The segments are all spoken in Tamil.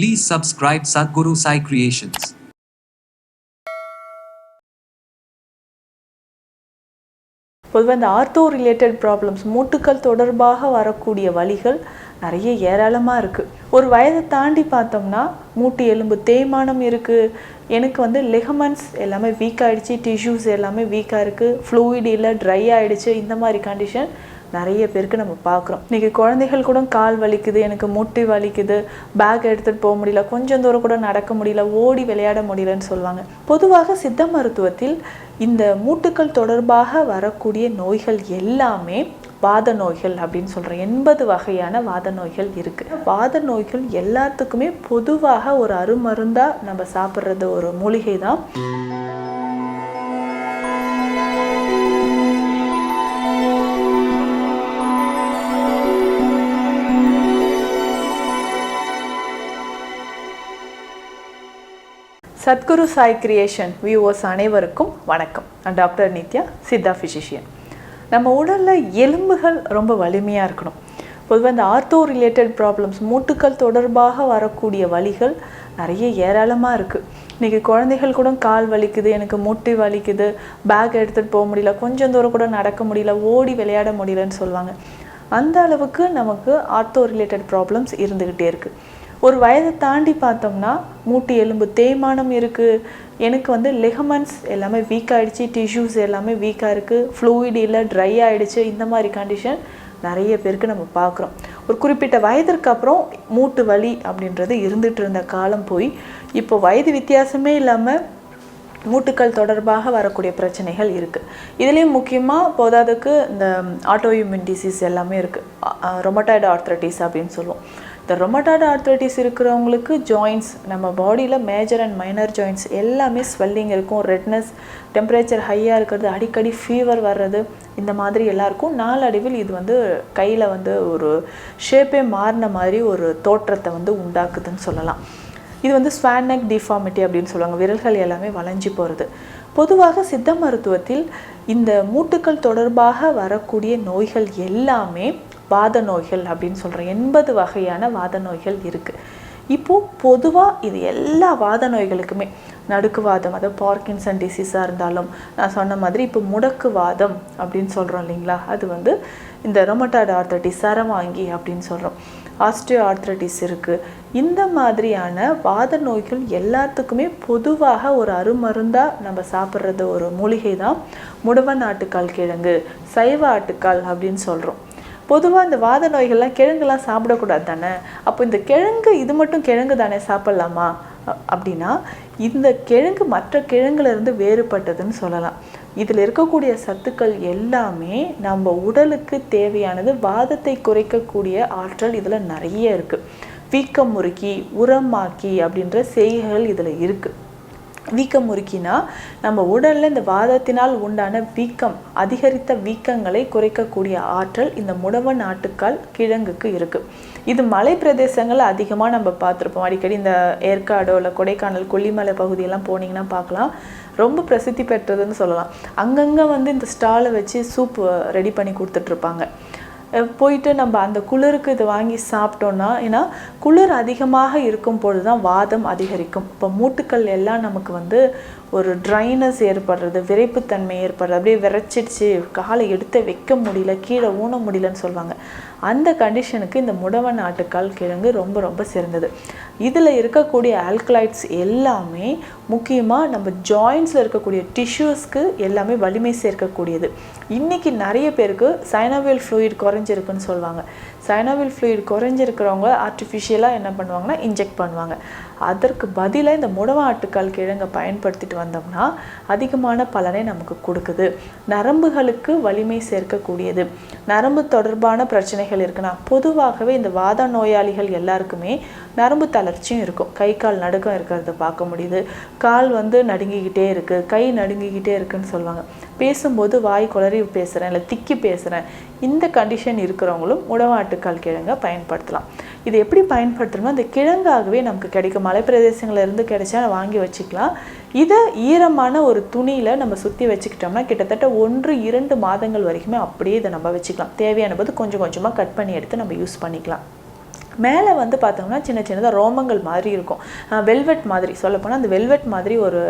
Please subscribe Sadhguru Sai Creations. பொதுவாக இந்த ஆர்த்தோ ரிலேட்டட் ப்ராப்ளம்ஸ் மூட்டுக்கள் தொடர்பாக வரக்கூடிய வழிகள் நிறைய ஏராளமாக இருக்குது ஒரு வயதை தாண்டி பார்த்தோம்னா மூட்டு எலும்பு தேய்மானம் இருக்குது எனக்கு வந்து லெகமன்ஸ் எல்லாமே வீக் ஆகிடுச்சு டிஷ்யூஸ் எல்லாமே வீக்காக இருக்குது ஃப்ளூயிட் இல்லை ட்ரை ஆகிடுச்சு இந்த மாதிரி கண்டிஷன் நிறைய பேருக்கு நம்ம பார்க்குறோம். இன்றைக்கி குழந்தைகள் கூட கால் வலிக்குது எனக்கு முட்டி வலிக்குது பேக் எடுத்துகிட்டு போக முடியல கொஞ்சம் தூரம் கூட நடக்க முடியல ஓடி விளையாட முடியலன்னு சொல்லுவாங்க. பொதுவாக சித்த மருத்துவத்தில் இந்த மூட்டுக்கள் தொடர்பாக வரக்கூடிய நோய்கள் எல்லாமே வாத நோய்கள் அப்படின்னு சொல்கிறோம் எண்பது வகையான வாத நோய்கள் இருக்குது வாத நோய்கள் எல்லாத்துக்குமே பொதுவாக ஒரு அருமருந்தாக நம்ம சாப்பிட்றது ஒரு மூலிகை தான் சத்குரு சாய் கிரியேஷன் வியூவர்ஸ் அனைவருக்கும் வணக்கம். நான் டாக்டர் நித்யா சித்தா ஃபிசிஷியன் நம்ம உடலில் எலும்புகள் ரொம்ப வலிமையாக இருக்கணும். பொதுவாக இந்த ஆர்த்தோ ரிலேட்டட் ப்ராப்ளம்ஸ் மூட்டுக்கள் தொடர்பாக வரக்கூடிய வலிகள் நிறைய ஏராளமாக இருக்குது இன்றைக்கி குழந்தைகள் கூட கால் வலிக்குது எனக்கு முட்டி வலிக்குது பேக் எடுத்துகிட்டு போக முடியல கொஞ்சம் தூரம் கூட நடக்க முடியல ஓடி விளையாட முடியலன்னு சொல்லுவாங்க. அந்த அளவுக்கு நமக்கு ஆர்த்தோ ரிலேட்டட் ப்ராப்ளம்ஸ் இருந்துக்கிட்டே இருக்குது ஒரு வயதை தாண்டி பார்த்தோம்னா மூட்டு எலும்பு தேய்மானம் இருக்குது எனக்கு வந்து லெகமன்ஸ் எல்லாமே வீக் ஆகிடுச்சு டிஷ்யூஸ் எல்லாமே வீக்காக இருக்குது ஃப்ளூயிட் இல்லை ட்ரை ஆகிடுச்சு இந்த மாதிரி கண்டிஷன் நிறைய பேருக்கு நம்ம பார்க்குறோம். ஒரு குறிப்பிட்ட வயதிற்கு அப்புறம் மூட்டு வலி அப்படின்றது இருந்துகிட்டு இருந்த காலம் போய் இப்போ வயது வித்தியாசமே இல்லாமல் மூட்டுக்கள் தொடர்பாக வரக்கூடிய பிரச்சனைகள் இருக்குது இதுலேயும் முக்கியமாக போதாதுக்கு இந்த ஆட்டோஇம்யூன் டிசீஸ் எல்லாமே இருக்குது ரொமட்டாய்டு ஆர்த்ரட்டிஸ் அப்படின்னு சொல்லுவோம். இந்த ரொமட்டாய்டு ஆர்த்ரைட்டிஸ் இருக்கிறவங்களுக்கு ஜாயின்ஸ் நம்ம பாடியில் மேஜர் அண்ட் மைனர் ஜாயின்ஸ் எல்லாமே ஸ்வெல்லிங் இருக்கும் ரெட்னஸ் டெம்பரேச்சர் ஹையாக இருக்கிறது அடிக்கடி ஃபீவர் வர்றது இந்த மாதிரி எல்லாருக்கும் நாளடைவில் இது வந்து கையில் வந்து ஒரு ஷேப்பே மாறின மாதிரி ஒரு தோற்றத்தை வந்து உண்டாக்குதுன்னு சொல்லலாம். இது வந்து ஸ்வானக் டிஃபார்மிட்டி அப்படின்னு சொல்லுவாங்க விரல்கள் எல்லாமே வளைஞ்சு போகிறது பொதுவாக சித்த மருத்துவத்தில் இந்த மூட்டுக்கள் தொடர்பாக வரக்கூடிய நோய்கள் எல்லாமே வாத நோய்கள் அப்படின்னு சொல்கிறோம் எண்பது வகையான வாத நோய்கள் இருக்குது இப்போது பொதுவாக இது எல்லா வாத நோய்களுக்குமே நடுக்குவாதம் அதாவது பார்க்கின்சன் டிசீஸாக இருந்தாலும் நான் சொன்ன மாதிரி இப்போ முடக்குவாதம் அப்படின்னு சொல்கிறோம் இல்லைங்களா? அது வந்து இந்த ரொமட்டாய்டு ஆர்த்தட்டிஸ் சரவாங்கி அப்படின்னு சொல்கிறோம் ஆஸ்டியோ ஆர்த்ரட்டிஸ் இருக்குது இந்த மாதிரியான வாத நோய்கள் எல்லாத்துக்குமே பொதுவாக ஒரு அருமருந்தாக நம்ம சாப்பிட்றது ஒரு மூலிகை தான் முடவன் ஆட்டுக்கால் கிழங்கு சைவ ஆட்டுக்கால் அப்படின்னு சொல்கிறோம் பொதுவாக இந்த வாத நோய்கள்லாம் கிழங்குலாம் சாப்பிடக்கூடாது தானே? அப்போ இந்த கிழங்கு இது மட்டும் கிழங்கு தானே சாப்பிட்லாமா? அப்படின்னா இந்த கிழங்கு மற்ற கிழங்குலேருந்து வேறுபட்டதுன்னு சொல்லலாம். இதில் இருக்கக்கூடிய சத்துக்கள் எல்லாமே நம்ம உடலுக்கு தேவையானது வாதத்தை குறைக்கக்கூடிய ஆற்றல் இதில் நிறைய இருக்குது வீக்கம் முறுக்கி உரமாக்கி அப்படின்ற செய்கைகள் இதில் இருக்குது வீக்கம் முறுக்கினா நம்ம உடலில் இந்த வாதத்தினால் உண்டான வீக்கம் அதிகரித்த வீக்கங்களை குறைக்கக்கூடிய ஆற்றல் இந்த முடவன் நாட்டுக்கால் கிழங்குக்கு இருக்குது இது மலை பிரதேசங்களில் அதிகமாக நம்ம பார்த்துருப்போம். அடிக்கடி இந்த ஏற்காடோ இல்லை கொடைக்கானல் கொல்லிமலை பகுதியெல்லாம் போனீங்கன்னா பார்க்கலாம். ரொம்ப பிரசித்தி பெற்றதுன்னு சொல்லலாம். அங்கங்கே வந்து இந்த ஸ்டாலை வச்சு சூப் ரெடி பண்ணி கொடுத்துட்ருப்பாங்க. போயிட்டு நம்ம அந்த குளிருக்கு இதை வாங்கி சாப்பிட்டோன்னா ஏன்னா குளிர் அதிகமாக இருக்கும் பொழுது தான் வாதம் அதிகரிக்கும். இப்போ மூட்டுக்கள் எல்லாம் நமக்கு வந்து ஒரு ட்ரைனஸ் ஏற்படுறது விரைப்புத்தன்மை ஏற்படுறது அப்படியே விரைச்சிடுச்சு காலை எடுத்து வைக்க முடியல கீழே ஊன முடியலன்னு சொல்லுவாங்க. அந்த கண்டிஷனுக்கு இந்த முடவன் ஆட்டுக்கால் கிழங்கு ரொம்ப ரொம்ப சிறந்தது. இதில் இருக்கக்கூடிய ஆல்கலைட்ஸ் எல்லாமே முக்கியமாக நம்ம ஜாயின்ஸில் இருக்கக்கூடிய டிஷ்யூஸ்க்கு எல்லாமே வலிமை சேர்க்கக்கூடியது. இன்றைக்கி நிறைய பேருக்கு சைனோவியல் ஃப்ளூயிட் குறைஞ்சிருக்குன்னு சொல்லுவாங்க. சைனோவில் ஃப்ளூயிட் குறைஞ்சிருக்கிறவங்க ஆர்டிஃபிஷியலாக என்ன பண்ணுவாங்கன்னா இன்ஜெக்ட் பண்ணுவாங்க. அதற்கு பதிலாக இந்த முடவாட்டுக்கால் கிழங்கை பயன்படுத்திட்டு வந்தோம்னா அதிகமான பலனை நமக்கு கொடுக்குது. நரம்புகளுக்கு வலிமை சேர்க்கக்கூடியது. நரம்பு தொடர்பான பிரச்சனைகள் இருக்குன்னா பொதுவாகவே இந்த வாத நோயாளிகள் எல்லாருக்குமே நரம்பு தளர்ச்சியும் இருக்கும். கை கால் நடுக்கம் இருக்கிறத பார்க்க முடியுது. கால் வந்து நடுங்கிக்கிட்டே இருக்குது கை நடுங்கிக்கிட்டே இருக்குன்னு சொல்லுவாங்க. பேசும்போது வாய் குளறி பேசுகிறேன் இல்லை திக்கி பேசுகிறேன் இந்த கண்டிஷன் இருக்கிறவங்களும் உணவாட்டுக்கால் கிழங்கை பயன்படுத்தலாம். இது எப்படி பயன்படுத்தணும்னா அந்த கிழங்காகவே நமக்கு கிடைக்கும். மலை இருந்து கிடைச்சா வாங்கி வச்சுக்கலாம். இதை ஈரமான ஒரு துணியில் நம்ம சுற்றி வச்சுக்கிட்டோம்னா கிட்டத்தட்ட ஒன்று இரண்டு மாதங்கள் வரைக்குமே அப்படியே இதை நம்ம வச்சுக்கலாம். தேவையான போது கொஞ்சம் கொஞ்சமாக கட் பண்ணி எடுத்து நம்ம யூஸ் பண்ணிக்கலாம். மேலே வந்து பார்த்தோம்னா சின்ன சின்னதாக ரோமங்கள் மாதிரி இருக்கும். வெல்வெட் மாதிரி. சொல்லப்போனால் அந்த வெல்வெட் மாதிரி ஒரு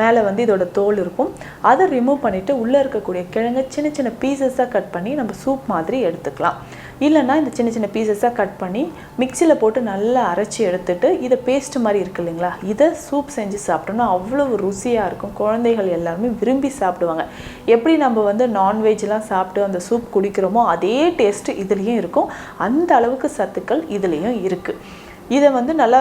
மேலே வந்து இதோட தோல் இருக்கும். அதை ரிமூவ் பண்ணிவிட்டு உள்ளே இருக்கக்கூடிய கிழங்கை சின்ன சின்ன பீசஸாக கட் பண்ணி நம்ம சூப் மாதிரி எடுத்துக்கலாம். இல்லைன்னா இந்த சின்ன சின்ன பீசஸாக கட் பண்ணி மிக்சியில் போட்டு நல்லா அரைச்சி எடுத்துட்டு இதை பேஸ்ட் மாதிரி இருக்கு இல்லைங்களா? இதை சூப் செஞ்சு சாப்பிட்டோம்னா அவ்வளவு ருசியாக இருக்கும். குழந்தைகள் எல்லாருமே விரும்பி சாப்பிடுவாங்க. எப்படி நம்ம வந்து நான்வெஜ்லாம் சாப்பிட்டு அந்த சூப் குடிக்கிறோமோ அதே டேஸ்ட்டு இதுலேயும் இருக்கும். அந்த அளவுக்கு சத்துக்கள் இதுலேயும் இருக்குது இதை வந்து நல்லா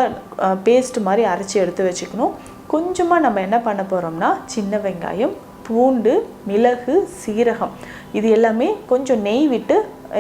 பேஸ்ட் மாதிரி அரைச்சி எடுத்து வச்சுக்கணும். கொஞ்சமாக நம்ம என்ன பண்ண போகிறோம்னா சின்ன வெங்காயம் பூண்டு மிளகு சீரகம் இது எல்லாமே கொஞ்சம் நெய் விட்டு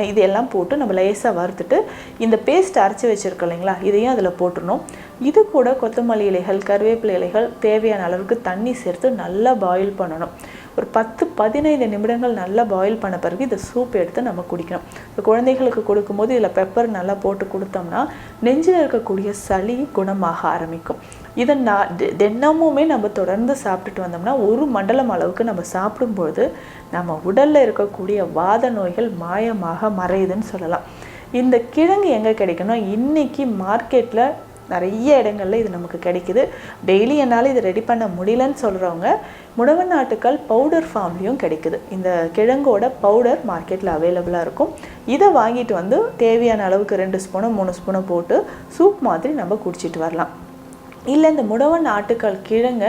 இது எல்லாம் போட்டு நம்ம லேசாக வறுத்துட்டு இந்த பேஸ்ட் அரைச்சி வச்சுருக்கோம் இல்லைங்களா? இதையும் அதில் போட்டுடணும். இது கூட கொத்தமல்லி இலைகள் கருவேப்பிலை இலைகள் தேவையான அளவுக்கு தண்ணி சேர்த்து நல்லா பாயில் பண்ணணும். ஒரு பத்து பதினைந்து நிமிடங்கள் நல்லா பாயில் பண்ண பிறகு இந்த சூப் எடுத்து நம்ம குடிக்கணும். இப்போ குழந்தைகளுக்கு கொடுக்கும்போது இதில் பெப்பர் நல்லா போட்டு கொடுத்தோம்னா நெஞ்சில் இருக்கக்கூடிய சளி குணமாக ஆரம்பிக்கும். இதை நான் தி- தினமுமே நம்ம தொடர்ந்து சாப்பிட்டுட்டு வந்தோம்னா ஒரு மண்டலம் அளவுக்கு நம்ம சாப்பிடும்போது நம்ம உடலில் இருக்கக்கூடிய வாத நோய்கள் மாயமாக மறையுதுன்னு சொல்லலாம். இந்த கிழங்கு எங்கே கிடைக்கணும் இன்னைக்கு மார்க்கெட்டில் நிறைய இடங்களில் இது நமக்கு கிடைக்குது. டெய்லி என்னால் இது ரெடி பண்ண முடியலன்னு சொல்கிறவங்க முடவன் நாட்டுக்கள் பவுடர் ஃபார்ம்லேயும் கிடைக்குது. இந்த கிழங்கோட பவுடர் மார்க்கெட்டில் அவைலபிளாக இருக்கும். இதை வாங்கிட்டு வந்து தேவையான அளவுக்கு ரெண்டு ஸ்பூனோ மூணு ஸ்பூனோ போட்டு சூப் மாதிரி நம்ம குடிச்சிட்டு வரலாம். இல்லை இந்த முடவன் ஆட்டுக்கள் கிழங்க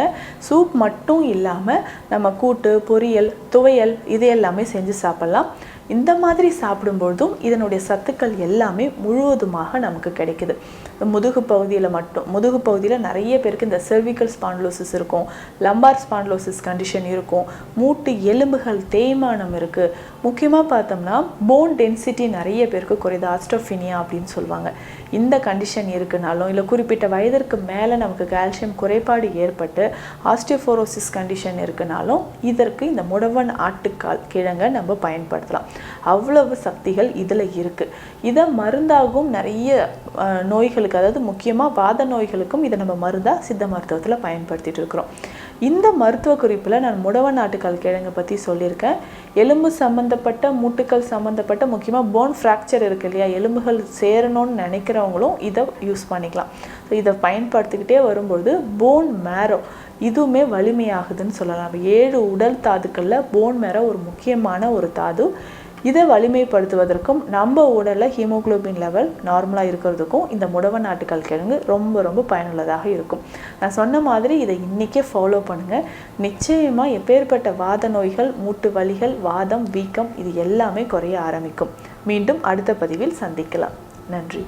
சூப் மட்டும் இல்லாமல் நம்ம கூட்டு பொரியல் துவையல் இது எல்லாமே செஞ்சு சாப்பிட்லாம். இந்த மாதிரி சாப்பிடும்பொழுதும் இதனுடைய சத்துக்கள் எல்லாமே முழுவதுமாக நமக்கு கிடைக்குது. இந்த முதுகு பகுதியில் மட்டும் முதுகு பகுதியில் நிறைய பேருக்கு இந்த செர்விக்கல் ஸ்பான்லோசிஸ் இருக்கும் லம்பார் ஸ்பான்லோசிஸ் கண்டிஷன் இருக்கும் மூட்டு எலும்புகள் தேய்மானம் இருக்குது முக்கியமாக பார்த்தோம்னா போன் டென்சிட்டி நிறைய பேருக்கு குறையுது ஆஸ்ட்ரோஃபினியா அப்படின்னு சொல்லுவாங்க. இந்த கண்டிஷன் இருக்குனாலும் இல்லை குறிப்பிட்ட வயதிற்கு மேலே நமக்கு கால்சியம் குறைபாடு ஏற்பட்டு ஆஸ்டியோஃபோரோசிஸ் கண்டிஷன் இருக்குனாலும் இதற்கு இந்த முடவன் ஆட்டுக்கால் கிழங்கை நம்ம பயன்படுத்தலாம். அவ்வளவு சக்திகள் இதில் இருக்குது இதை மருந்தாகவும் நிறைய நோய்களுக்கு அதாவது முக்கியமாக வாத நோய்களுக்கும் இதை நம்ம மருந்தாக சித்த மருத்துவத்தில் பயன்படுத்திட்டு இருக்கிறோம். இந்த மருத்துவ குறிப்பில் நான் முடவ நாட்டுக்கால் கிழங்கை பற்றி சொல்லியிருக்கேன். எலும்பு சம்மந்தப்பட்ட மூட்டுக்கள் சம்மந்தப்பட்ட முக்கியமாக போன் ஃப்ராக்சர் இருக்கு இல்லையா எலும்புகள் சேரணும்னு நினைக்கிறவங்களும் இதை யூஸ் பண்ணிக்கலாம். ஸோ இதை பயன்படுத்திக்கிட்டே வரும்பொழுது போன் மேரோ இதுவுமே வலிமையாகுதுன்னு சொல்லலாம். ஏழு உடல் தாதுக்களில் போன் மேரோ ஒரு முக்கியமான ஒரு தாது. இதை வலிமைப்படுத்துவதற்கும் நம்ம உடலில் ஹீமோகுளோபின் லெவல் நார்மலாக இருக்கிறதுக்கும் இந்த முடவ நாட்டுக்கல் கிழங்கு ரொம்ப ரொம்ப பயனுள்ளதாக இருக்கும். நான் சொன்ன மாதிரி இதை இன்றைக்கே ஃபாலோ பண்ணுங்கள் நிச்சயமாக எப்பேற்பட்ட வாத நோய்கள் மூட்டு வலிகள் வாதம் வீக்கம் இது எல்லாமே குறைய ஆரம்பிக்கும். மீண்டும் அடுத்த பதிவில் சந்திக்கலாம். நன்றி.